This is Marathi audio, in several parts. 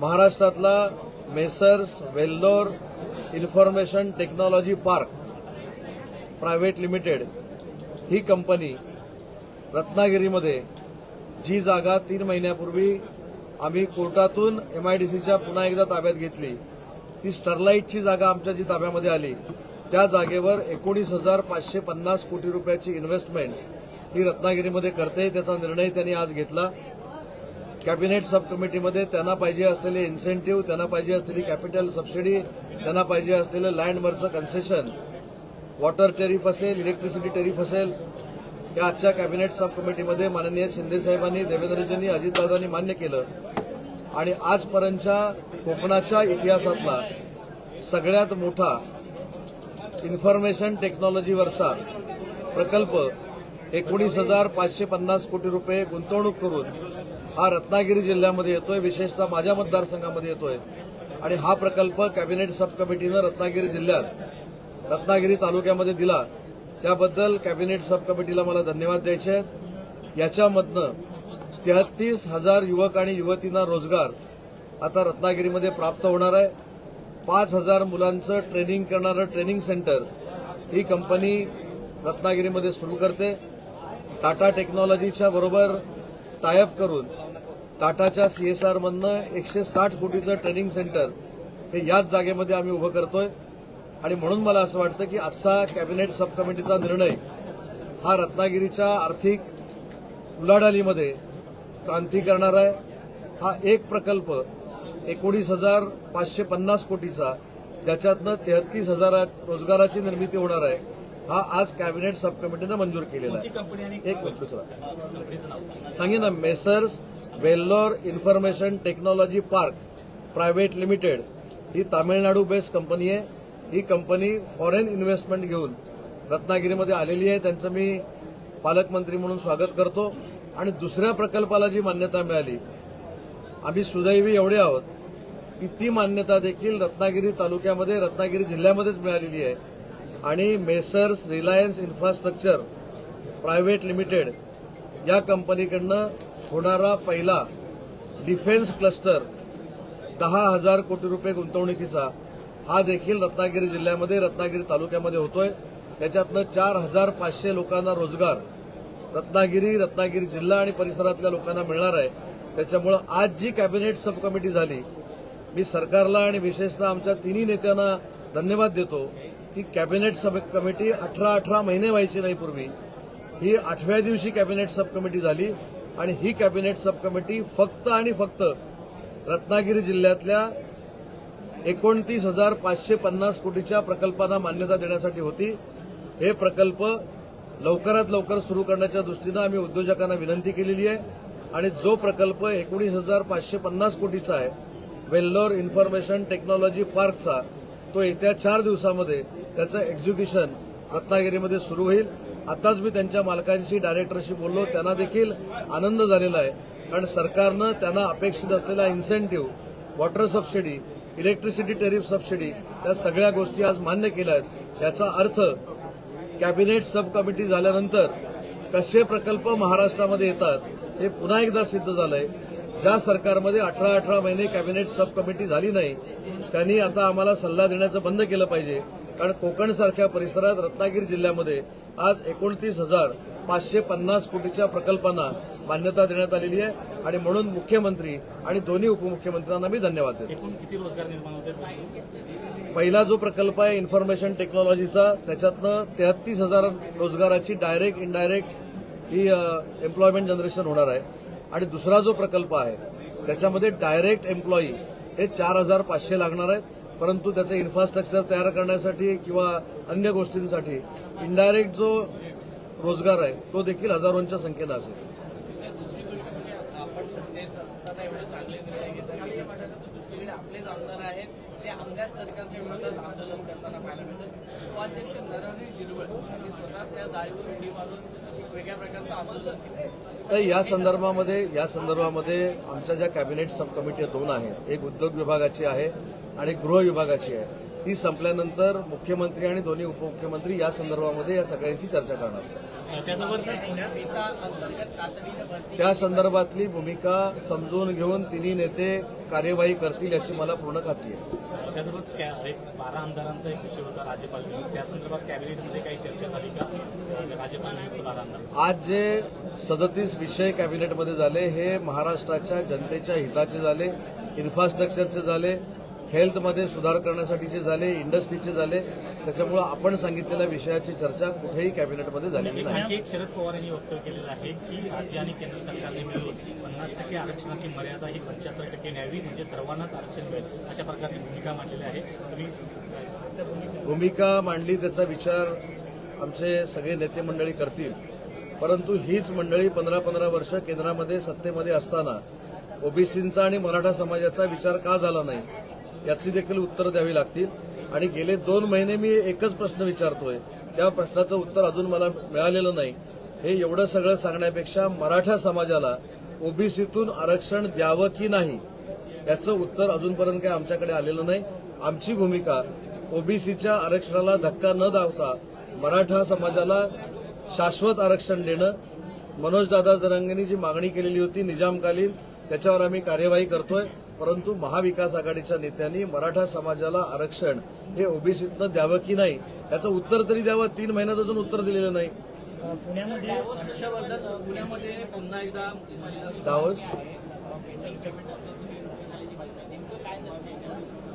महाराष्ट्रातला Messrs Vellore information technology park private limited ही कंपनी रत्नागिरीमध्ये जी जागा तीन महिन्यापूर्वी आम्ही कोर्टातून एम आय डी सीच्या पुन्हा एकदा ताब्यात घेतली. ती स्टरलाईटची जागा आमच्या जी ताब्यामध्ये आली त्या जागेवर एकोणीस हजार पाचशे पन्नास कोटी रुपयाची इन्व्हेस्टमेंट ही रत्नागिरीमध्ये करते त्याचा निर्णय त्यांनी आज घेतला. कॅबिनेट सब कमिटीमध्ये त्यांना पाहिजे असलेले इन्सेंटिव्ह त्यांना पाहिजे असलेली कॅपिटल सबसिडी त्यांना पाहिजे असलेलं लँडवरचं कन्सेशन वॉटर टेरिफ असेल इलेक्ट्रिसिटी टेरिफ असेल या आजच्या कॅबिनेट सब कमिटीमध्ये माननीय शिंदेसाहेबांनी देवेंद्रजींनी अजितदादांनी मान्य केलं. आणि आजपर्यंतच्या कोकणाच्या इतिहासातला सगळ्यात मोठा इन्फॉर्मेशन टेक्नॉलॉजीवरचा प्रकल्प एकोणीस हजार पाचशे पन्नास कोटी रुपये गुंतवणूक करून हा रत्नागिरी जिल्ह्यामध्ये येतोय विशेषतः माझ्या मतदारसंघामध्ये येतोय. आणि हा प्रकल्प कॅबिनेट सब कमिटीनं रत्नागिरी जिल्ह्यात रत्नागिरी तालुक्यामध्ये दिला. त्याबद्दल कॅबिनेट सब कमिटीला मला धन्यवाद द्यायचे आहेत. याच्यामधनं तेहतीस हजार युवक आणि युवतींना रोजगार आता रत्नागिरीमध्ये प्राप्त होणार आहे. पाच हजार मुलांचं ट्रेनिंग करणारं ट्रेनिंग सेंटर ही कंपनी रत्नागिरीमध्ये सुरू करते. टाटा टेक्नॉलॉजीच्या बरोबर टायअप करून टाटाच्या सीएसआरमधनं एकशे साठ कोटीचं ट्रेनिंग सेंटर हे याच जागेमध्ये आम्ही उभं करतोय. आणि म्हणून मला असं वाटतं की आजचा कॅबिनेट सब कमिटीचा निर्णय हा रत्नागिरीच्या आर्थिक उलाढालीमध्ये क्रांती करणार आहे. हा एक प्रकल्प एकोणीस हजार पाचशे पन्नास कोटीचा ज्याच्यातनं तेहतीस हजार रोजगाराची निर्मिती होणार आहे हा आज कॅबिनेट सब कमिटीनं मंजूर केलेला आहे. एक मिनिट दुसरा. सांगेन ना Messrs Vellore information technology park private limited ही तामिळनाडू बेस्ड कंपनी आहे. ही कंपनी फॉरेन इन्व्हेस्टमेंट घेऊन रत्नागिरीमध्ये आलेली आहे. त्यांचं मी पालकमंत्री म्हणून स्वागत करतो. आणि दुसऱ्या प्रकल्पाला जी मान्यता मिळाली आम्ही सुदैवी एवढे आहोत की ती मान्यता देखील रत्नागिरी तालुक्यामध्ये रत्नागिरी जिल्ह्यामध्येच मिळालेली आहे. आणि messrs Reliance infrastructure private limited या कंपनीकडनं होणारा पहिला डिफेन्स क्लस्टर दहा हजार कोटी रुपये गुंतवणुकीचा हा देखील रत्नागिरी जिल्ह्यामध्ये रत्नागिरी तालुक्यामध्ये होतोय. त्याच्यातनं चार हजार पाचशे लोकांना रोजगार रत्नागिरी रत्नागिरी जिल्हा आणि परिसरातल्या लोकांना मिळणार आहे. त्याच्यामुळं आज जी कॅबिनेट सब कमिटी झाली मी सरकारला आणि विशेषतः आमच्या तिन्ही नेत्यांना धन्यवाद देतो की कॅबिनेट सब कमिटी अठरा अठरा महिने व्हायची नाही पूर्वी. ही आठव्या दिवशी कॅबिनेट सब कमिटी झाली. आणि ही कॅबिनेट सब कमिटी फक्त आणि फक्त रत्नागिरी जिल्ह्यातल्या एकोणतीस हजार पाचशे पन्नास कोटीच्या प्रकल्पांना मान्यता देण्यासाठी होती. हे प्रकल्प लवकरात लवकर सुरू करण्याच्या दृष्टीनं आम्ही उद्योजकांना विनंती केलेली आहे. आणि जो प्रकल्प एकोणीस हजार पाचशे पन्नास कोटीचा आहे वेल्लोर इन्फॉर्मेशन टेक्नॉलॉजी पार्कचा तो येत्या चार दिवसामध्ये त्याचं एक्झिक्युशन रत्नागिरीमध्ये सुरू होईल. आताच मी त्यांच्या मालकांशी डायरेक्टरशी बोललो. त्यांना देखील आनंद झालेला आहे. कारण सरकारनं त्यांना अपेक्षित असलेला incentive water subsidy electricity tariff subsidy या सगळ्या गोष्टी आज मान्य केल्या आहेत. याचा अर्थ कॅबिनेट सब कमिटी झाल्यानंतर कसे प्रकल्प महाराष्ट्रामध्ये येतात हे पुन्हा एकदा सिद्ध झालंय. ज्या सरकारमध्ये अठरा अठरा महिने कॅबिनेट सब कमिटी झाली नाही त्यांनी आता आम्हाला सल्ला देण्याचं बंद केलं पाहिजे. कारण कोकण सारख्या परिसरात रत्नागिरी जिल्ह्यामध्ये आज एकोणतीस हजार पाचशे पन्नास कोटीच्या प्रकल्पांना मान्यता देण्यात आलेली आहे. आणि म्हणून मुख्यमंत्री आणि दोन्ही उपमुख्यमंत्र्यांना मी धन्यवाद देतो. एकूण किती रोजगार निर्माण होते पहिला जो प्रकल्प आहे इन्फॉर्मेशन टेक्नॉलॉजीचा त्याच्यातनं तेहतीस हजार रोजगाराची डायरेक्ट इनडायरेक्ट ही एम्प्लॉयमेंट जनरेशन होणार आहे. आणि दुसरा जो प्रकल्प आहे त्याच्यामध्ये डायरेक्ट एम्प्लॉई हे चार हजार पाचशे लागणार आहेत. परंतु त्याचं इन्फ्रास्ट्रक्चर तयार करण्यासाठी किंवा अन्य गोष्टींसाठी इनडायरेक्ट जो रोजगार आहे तो देखील हजारोंच्या संख्येनं असेल. म्हणजे आपलेच आमदार आहेत ते आमदार सरकारच्या विरोधात आंदोलन करताना पाहायला मिळतात. उपाध्यक्ष नरहरी जिरवळ यांनी स्वतःच या जाळीवर उडी वेगळ्या प्रकारचं आंदोलन केलं तर या संदर्भामध्ये या संदर्भामध्ये आमच्या ज्या कॅबिनेट सब कमिटी दोन आहेत एक उद्योग विभागाची आहे आणि गृह विभागाची आहे. ती संपल्यानंतर मुख्यमंत्री आणि दोन्ही उपमुख्यमंत्री या संदर्भामध्ये या सगळ्यांची चर्चा करणार. त्या संदर्भातली भूमिका समजून घेऊन तिन्ही नेते कार्यवाही करतील याची मला पूर्ण खात्री आहे. त्यासोबत एक बारा आमदारांचा एक विषय होता राज्यपाल त्या संदर्भात कॅबिनेटमध्ये काही चर्चा झाली का? राज्यपाल बारा आमदार. आज जे सदतीस विषय कॅबिनेटमध्ये झाले हे महाराष्ट्राच्या जनतेच्या हिताचे झाले इन्फ्रास्ट्रक्चरचे झाले हेल्थमध्ये सुधार करण्यासाठीचे झाले इंडस्ट्रीचे झाले त्याच्यामुळं आपण सांगितलेल्या विषयाची चर्चा कुठेही कॅबिनेटमध्ये झालेली एक नाही. एक शरद पवार यांनी वक्तव्य केलेलं आहे की राज्य आणि केंद्र सरकारने मिळून पन्नास टक्के आरक्षणाची मर्यादा ही पंच्याहत्तर टक्के न्यावी म्हणजे सर्वांनाच आरक्षण मिळेल अशा प्रकारची भूमिका मांडलेली आहे. तुम्ही भूमिका मांडली त्याचा विचार आमचे सगळे नेते मंडळी करतील. परंतु हीच मंडळी पंधरा पंधरा वर्ष केंद्रामध्ये सत्तेमध्ये असताना ओबीसींचा आणि मराठा समाजाचा विचार का झाला नाही? याची देखील उत्तर द्यावी लागतील. आणि गेले दोन महिने मी एकच प्रश्न विचारतोय. त्या प्रश्नाचं उत्तर अजून मला मिळालेलं नाही. हे एवढं सगळं सांगण्यापेक्षा मराठा समाजाला ओबीसीतून आरक्षण द्यावं की नाही याचं उत्तर अजूनपर्यंत काही आमच्याकडे आलेलं नाही. आमची भूमिका ओबीसीच्या आरक्षणाला धक्का न दावता मराठा समाजाला शाश्वत आरक्षण देणं. मनोजदादा जरांगेंनी जी मागणी केलेली होती निजामकालीन त्याच्यावर आम्ही कार्यवाही करतोय. परंतु महाविकास आघाडीच्या नेत्यांनी मराठा समाजाला आरक्षण हे ओबीसीतनं द्यावं की नाही याचं उत्तर तरी द्यावं तीन महिन्यात अजून उत्तर दिलेलं नाही. पुण्यामध्ये पुण्यामध्ये पुन्हा एकदा दावस.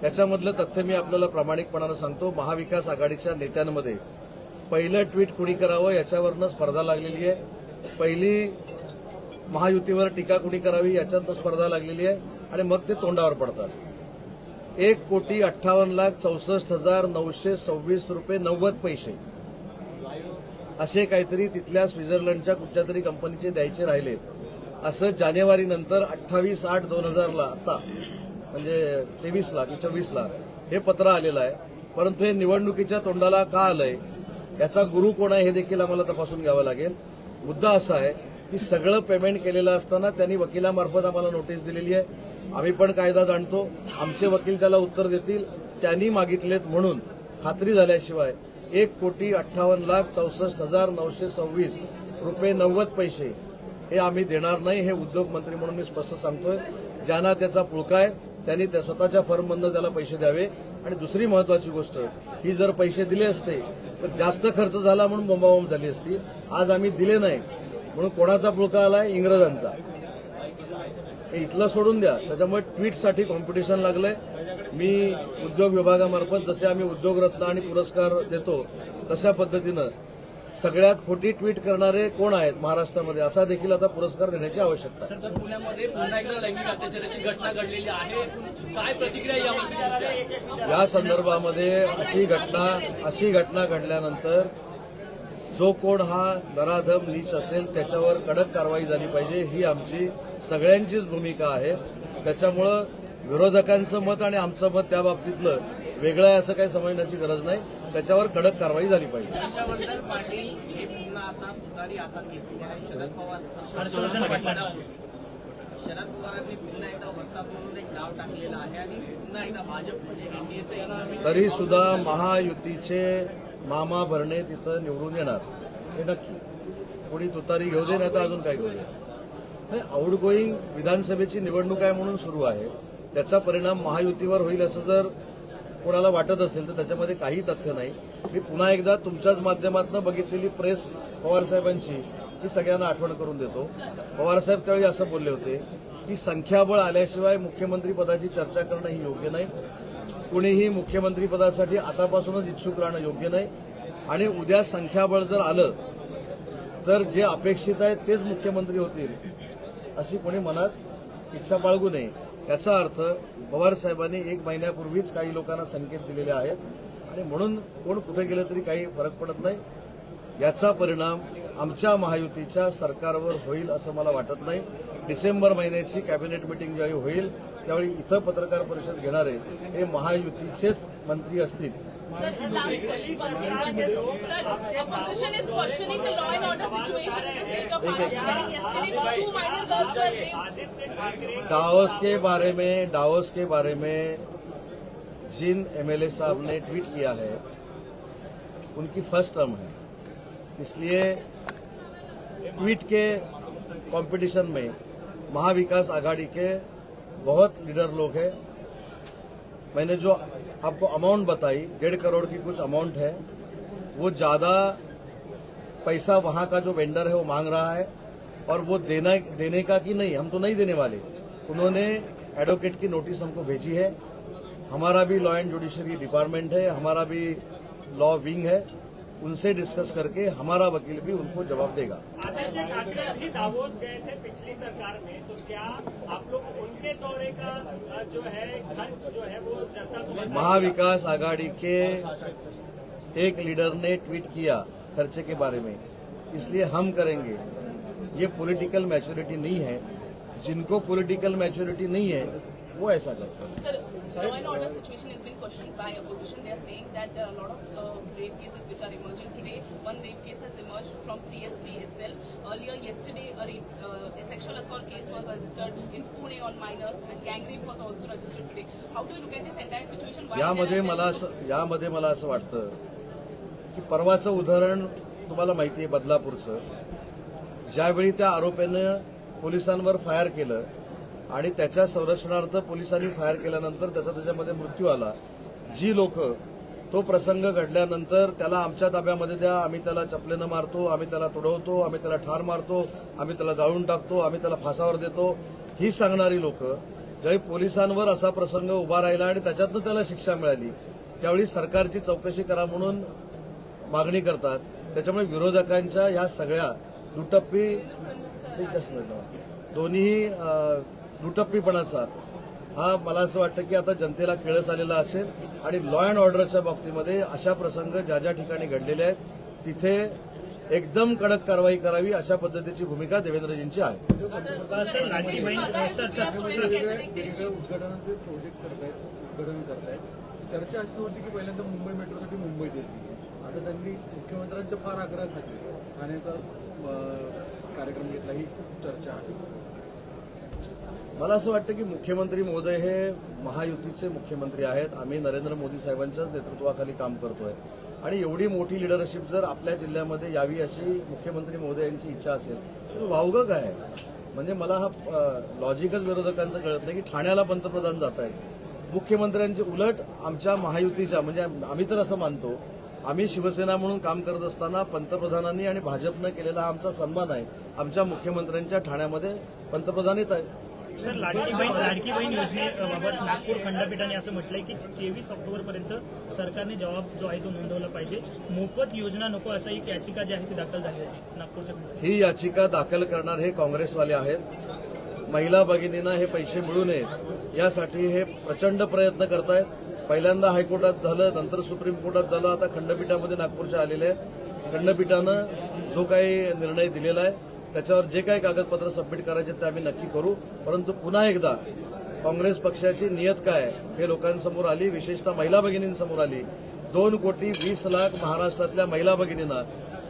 याच्यामधलं तथ्य मी आपल्याला प्रामाणिकपणानं सांगतो. महाविकास आघाडीच्या नेत्यांमध्ये पहिलं ट्विट कुणी करावं याच्यावरनं स्पर्धा लागलेली आहे. पहिली महायुतीवर टीका कुणी करावी याच्यातनं स्पर्धा लागलेली आहे. आणि मग ते तोंडावर पडतात. एक कोटी अठ्ठावन्न लाख चौसष्ट हजार नऊशे सव्वीस रुपये नव्वद पैसे. असे काहीतरी तिथल्या स्वित्झर्लंडच्या कुठच्या तरी कंपनीचे द्यायचे राहिले असं जानेवारी नंतर अठ्ठावीस आठ दोन हजारला आता म्हणजे तेवीसला की चोवीसला हे पत्र आलेलं आहे. परंतु हे निवडणुकीच्या तोंडाला का आलंय? याचा गुरु कोण आहे हे देखील आम्हाला तपासून घ्यावं लागेल. मुद्दा असा आहे की सगळं पेमेंट केलेलं असताना त्यांनी वकिलामार्फत आम्हाला नोटीस दिलेली आहे. आम्ही पण कायदा जाणतो. आमचे वकील त्याला उत्तर देतील. त्यांनी मागितलेत म्हणून. खात्री झाल्याशिवाय एक कोटी अठ्ठावन्न लाख चौसष्ट हजार नऊशे सव्वीस रुपये नव्वद पैसे हे आम्ही देणार नाही हे उद्योग मंत्री म्हणून मी स्पष्ट सांगतोय. ज्यांना त्याचा पुळका आहे त्यांनी त्या स्वतःच्या फर्ममधनं त्याला पैसे द्यावे. आणि दुसरी महत्वाची गोष्ट ही जर पैसे दिले असते तर जास्त खर्च झाला म्हणून बोंबाबोंब झाली असती. आज आम्ही दिले नाही. म्हणून कोणाचा पुळका आलाय? इंग्रजांचा. इथलं सोडून द्या. त्याच्यामुळे ट्विटसाठी कॉम्पिटिशन लागलंय. मी उद्योग विभागामार्फत जसे आम्ही उद्योगरत्न आणि पुरस्कार देतो तशा पद्धतीनं सगळ्यात खोटी ट्विट करणारे कोण आहेत महाराष्ट्रामध्ये? असा देखील आता पुरस्कार देण्याची आवश्यकता आहे. सर पुण्यामध्ये पुन्हा एकदा लैंगिक अत्याचाराची घटना घडलेली आहे. काय प्रतिक्रिया यावरती तुमच्या? या संदर्भामध्ये अशी घटना अशी घटना घडल्यानंतर जो कोण हा नराधम नीच असेल त्याच्यावर कडक कारवाई झाली पाहिजे ही आमची सगळ्यांचीच भूमिका आहे. त्याच्यामुळं विरोधकांचं मत आणि आमचं मत त्या बाबतीतलं वेगळं आहे असं काही समजण्याची गरज नाही. त्याच्यावर कडक कारवाई झाली पाहिजे. हे शरद पवारांनी पुन्हा एकदा वस्ताद म्हणून एक नाव टाकलेलं आहे आणि पुन्हा एकदा भाजप म्हणजे एनडीएचं तरी सुद्धा महायुतीचे मामा भरणे तिथं निवडून येणार. हे नक्की. कोणी तुतारी घेऊ दे नाही तर अजून काय घेऊ दे. आउटगोईंग विधानसभेची निवडणूक आहे म्हणून सुरू आहे. त्याचा परिणाम महायुतीवर होईल असं जर कोणाला वाटत असेल तर त्याच्यामध्ये काही तथ्य नाही. मी पुन्हा एकदा तुमच्याच माध्यमातून बघितलेली प्रेस पवारसाहेबांची ही सगळ्यांना आठवण करून देतो. पवारसाहेब त्यावेळी असं बोलले होते की संख्याबळ आल्याशिवाय मुख्यमंत्री पदाची चर्चा करणं ही योग्य नाही. कुणीही मुख्यमंत्रीपदासाठी आतापासूनच इच्छुक राहणं योग्य नाही. आणि उद्या संख्याबळ जर आलं तर जे अपेक्षित आहे तेच मुख्यमंत्री होतील अशी कोणी मनात इच्छा बाळगू नये. याचा अर्थ पवार साहेबांनी एक महिन्यापूर्वीच काही लोकांना संकेत दिलेले आहेत. आणि म्हणून कोण कुठे गेलं तरी काही फरक पडत नाही. याचा परिणाम आमच्या महायुतीच्या सरकारवर होईल असं मला वाटत नाही. डिसेंबर महिन्याची कॅबिनेट मिटिंग ज्यावेळी होईल त्यावेळी इथं पत्रकार परिषद घेणारे हे महायुतीचेच मंत्री असतील. डावस के बारे में डावस के बारे में जिन एमएलए साहब ने ट्वीट किया है उनकी फर्स्ट टर्म है इसलिए ट्वीट के कंपटीशन में महाविकास आघाड़ी के बहुत लीडर लोग हैं। मैंने जो आपको अमाउंट बताई, डेढ़ करोड़ की कुछ अमाउंट है, वो ज़्यादा पैसा वहाँ का जो वेंडर है वो मांग रहा है और वो देना, देने का कि नहीं, हम तो नहीं देने वाले। उन्होंने एडवोकेट की नोटिस हमको भेजी है। हमारा भी लॉ एंड जुडिशरी डिपार्टमेंट है, हमारा भी लॉ विंग है। उनसे डिस्कस करके हमारा वकील भी उनको जवाब देगा। दावोस गए थे पिछली सरकार में तो क्या आप लोग उनके दौरे का जो है खर्च जो है वो जनता महाविकास आघाड़ी के एक लीडर ने ट्वीट किया खर्चे के बारे में। इसलिए हम करेंगे। ये पॉलिटिकल मैच्योरिटी नहीं है। जिनको पॉलिटिकल मैच्योरिटी नहीं है वो ऐसा करते हैं। Law and order situation has been questioned by opposition. They are saying that there are a lot of uh, rape cases which are emerging today. One rape case has emerged from CSD itself. Earlier, yesterday, a, rape, uh, a sexual assault case was registered in Pune on minors, and gang rape was also registered today. How do you look at this entire situation? Why यामध्ये मला असं यामध्ये मला असं वाटतं की परवाचं उदाहरण तुम्हाला माहिती आहे बदलापूरचं ज्यावेळी त्या आरोपीनं पोलिसांवर फायर केलं आणि त्याच्या संरक्षणार्थ पोलिसांनी फायर केल्यानंतर त्याचा त्याच्यामध्ये मृत्यू आला. जी लोक तो प्रसंग घडल्यानंतर त्याला आमच्या ताब्यामध्ये द्या आम्ही त्याला चपलेनं मारतो आम्ही त्याला तुडवतो आम्ही त्याला ठार मारतो आम्ही त्याला जाळून टाकतो आम्ही त्याला फासावर देतो ही सांगणारी लोक ज्यावेळी पोलिसांवर असा प्रसंग उभा राहिला आणि त्याच्यातनं त्याला शिक्षा मिळाली त्यावेळी सरकारची चौकशी करा म्हणून मागणी करतात. त्याच्यामुळे विरोधकांच्या ह्या सगळ्या दुटप्पी दोन्ही दुटप्पीपणाचा हा मला असं वाटतं की आता जनतेला केळस आलेला असेल आणि लॉ अँड ऑर्डरच्या बाबतीमध्ये अशा प्रसंग ज्या ज्या ठिकाणी घडलेले आहेत तिथे एकदम कडक कारवाई करावी अशा पद्धतीची भूमिका देवेंद्रजींची आहे. उद्घाटनाचे प्रोजेक्ट उद्घाटन चर्चा अशी होती की पहिल्यांदा मुंबई मेट्रोसाठी मुंबईत येते आता त्यांनी मुख्यमंत्र्यांच्या फार आग्रहासाठी ठाण्याचा कार्यक्रम घेतला ही खूप चर्चा आहे. मला असं वाटतं की मुख्यमंत्री महोदय हे महायुतीचे मुख्यमंत्री आहेत. आम्ही नरेंद्र मोदी साहेबांच्याच नेतृत्वाखाली काम करतोय. आणि एवढी मोठी लिडरशिप जर आपल्या जिल्ह्यामध्ये यावी अशी मुख्यमंत्री महोदय यांची इच्छा असेल तर वावगं काय? म्हणजे मला हा लॉजिकच विरोधकांचं कळत नाही की ठाण्याला पंतप्रधान जात आहेत मुख्यमंत्र्यांची उलट आमच्या महायुतीच्या म्हणजे आम्ही तर असं मानतो आम्ही शिवसेना म्हणून काम करत असताना पंतप्रधानांनी आणि भाजपनं केलेला आमचा सन्मान आहे. आमच्या मुख्यमंत्र्यांच्या ठाण्यामध्ये पंतप्रधान येत आहेत. सर लाडकी बहीण लाडकी बहीण योजनेबाबत नागपूर खंडपीठाने असं म्हटलंय की तेवीस ऑक्टोबर पर्यंत सरकारने जबाब जो आहे तो नोंदवला पाहिजे. मोफत योजना नको असं एक याचिका जी आहे ती दाखल झाली होती नागपूरच्या. ही याचिका दाखल करणार हे काँग्रेसवाले आहेत. महिला भगिनींना हे पैसे मिळू नयेत यासाठी हे प्रचंड प्रयत्न करतायत. पहिल्यांदा हायकोर्टात झालं नंतर सुप्रीम कोर्टात झालं आता खंडपीठामध्ये नागपूरच्या आलेले आहेत. खंडपीठानं जो काही निर्णय दिलेला आहे त्याच्यावर जे काही कागदपत्र सबमिट करायचे ते आम्ही नक्की करू. परंतु पुन्हा एकदा काँग्रेस पक्षाची नियत काय हे लोकांसमोर आली विशेषतः महिला भगिनींसमोर आली. दोन कोटी वीस लाख महाराष्ट्रातल्या महिला भगिनींना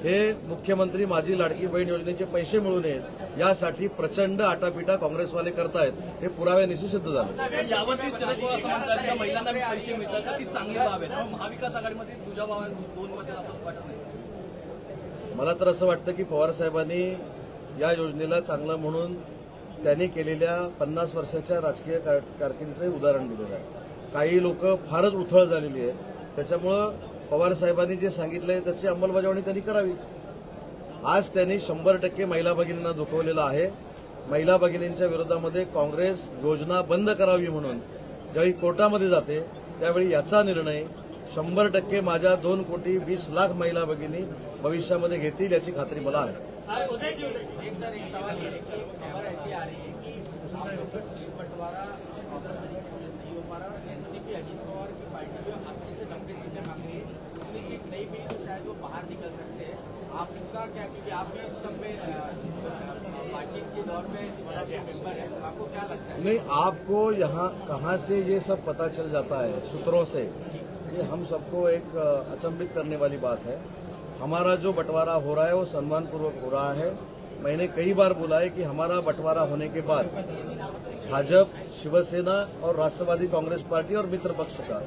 हे मुख्यमंत्री माझी लाडकी बहीण योजनेचे पैसे मिळू नयेत यासाठी प्रचंड आटापिटा काँग्रेसवाले करतायत. हे पुराव्यानिशी सिद्ध झालं. यावरती शरद पवार महिलांना पैसे मिळतात ती चांगली बाब आहे. महाविकास आघाडीमध्ये तुझ्या भावा दोन मध्ये असं वाटत नाही. मला तर असं वाटतं की पवार साहेबांनी या योजनेला चांगलं म्हणून त्यांनी केलेल्या पन्नास वर्षाच्या राजकीय कार- कारकिर्दीचं उदाहरण दिलेलं आहे. काही लोक फारच उथळ झालेली आहेत. त्याच्यामुळं पवार साहेबांनी जे सांगितलंय त्याची अंमलबजावणी त्यांनी करावी. आज त्यांनी शंभर टक्के महिला भगिनींना दुखवलेलं आहे. महिला भगिनींच्या विरोधामध्ये काँग्रेस योजना बंद करावी म्हणून ज्यावेळी कोर्टामध्ये जाते त्यावेळी याचा निर्णय शंभर टक्के माझ्या दोन कोटी वीस लाख महिला भगिनी भविष्यामध्ये घेतील याची खात्री मला आहे. एक सर एक सवाल ये है कि खबर ऐसी आ रही है कि आप लोग बंटवारा क्या क्योंकि आप सब में बातचीत के दौर में मेंबर है। आपको क्या लगता है? नहीं, आपको यहाँ कहाँ से ये सब पता चल जाता है, सूत्रों से, ये हम सबको एक अचंभित करने वाली बात है। हमारा जो बंटवारा हो रहा है, वो सम्मानपूर्वक हो रहा है। मैंने कई बार बोला है कि हमारा बंटवारा होने के बाद भाजपा, शिवसेना और राष्ट्रवादी कांग्रेस पार्टी और मित्र पक्ष का,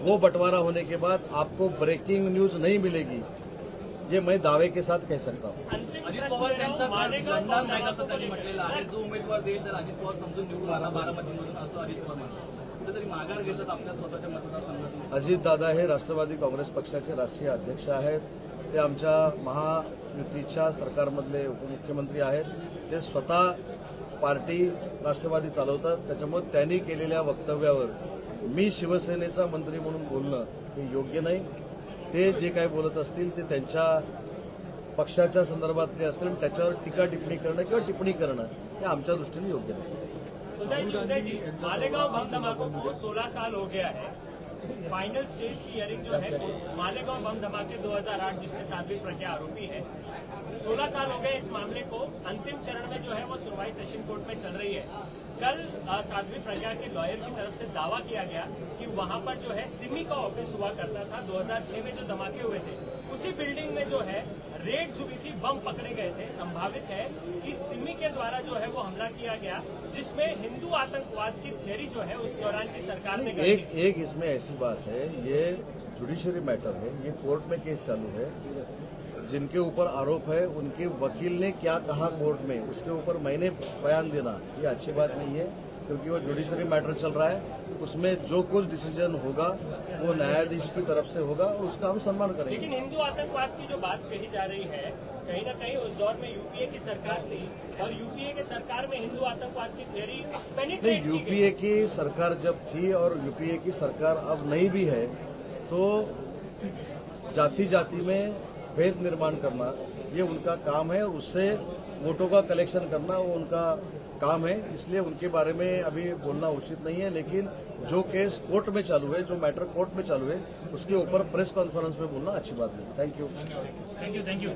वो बंटवारा होने के बाद आपको ब्रेकिंग न्यूज़ नहीं मिलेगी। ये मैं दावे के साथ कह सकता हूँ। अजित पवार यांचा नाही असं त्यांनी म्हटलेलं आहे. जो उमेदवार देईल तर अजित पवार समजून निवडून आला बारामतीमधून असं अजित पवार म्हणतात. कुठेतरी माघार घेतात आपल्या स्वतःच्या मतदारसंघातून. अजितदादा हे राष्ट्रवादी काँग्रेस पक्षाचे राष्ट्रीय अध्यक्ष आहेत. ते आमच्या महायुतीच्या सरकारमधले उपमुख्यमंत्री आहेत. ते स्वतः पार्टी राष्ट्रवादी चालवतात. त्याच्यामुळे त्यांनी केलेल्या वक्तव्यावर मी शिवसेनेचा मंत्री म्हणून बोलणं हे योग्य नाही. ते जे काय बोलत असतील ते त्यांच्या पक्षाच्या संदर्भातले असतील त्याच्यावर टीका टिप्पणी करणं किंवा टिप्पणी करणं हे आमच्या दृष्टीने योग्य नाही. जी मालेगांव बम धमाके को 16 साल हो गया है। फाइनल स्टेज की हियरिंग जो है वो मालेगांव बम धमाके 2008 जिसमें साध्वी प्रज्ञा आरोपी है 16 साल हो गए इस मामले को अंतिम चरण में जो है वो सुनवाई सेशन कोर्ट में चल रही है। कल साध्वी प्रज्ञा के लॉयर की तरफ़ से दावा किया गया कि वहाँ पर जो है सिमी का ऑफ़िस हुआ करता था 2006 में जो धमाके हुए थे। उसी बिल्डिंग में जो है रेड हुई थी बम पकड़े गए थे। संभावित है कि सिमी के द्वारा जो है वो हमला किया गया जिसमें हिंदू आतंकवाद की थियरी जो है उस दौरान की सरकार ने एक एक इसमें ऐसी बात है ये जुडिशरी मैटर है ये कोर्ट में केस चालू है। जिनके ऊपर आरोप है उनके वकील ने क्या कहा कोर्ट में उसके ऊपर मैंने बयान देना। ये अच्छी बात नहीं है क्योंकि वो जुडिशरी मैटर चल रहा है। उसमें जो कुछ डिसीज़न होगा वो न्यायाधीश की तरफ़ से होगा और उसका हम सम्मान करेंगे। लेकिन हिंदू आतंकवाद की जो बात कही जा रही है कहीं ना कहीं उस दौर में यूपीए की सरकार थी और यूपीए की सरकार में हिंदू आतंकवाद की थियरी नहीं यूपीए की सरकार जब थी और यूपीए की सरकार अब नहीं भी है तो जाति जाति में भेद निर्माण करना, ये उनका काम है उससे वोटों का कलेक्शन करना वो उनका काम है, इसलिए उनके बारे में अभी बोलना उचित नहीं है, लेकिन जो केस कोर्ट में चालू है, जो मैटर कोर्ट में चालू है, उसके ऊपर प्रेस कॉन्फ्रेंस में बोलना अच्छी बात नहीं thank you thank you thank you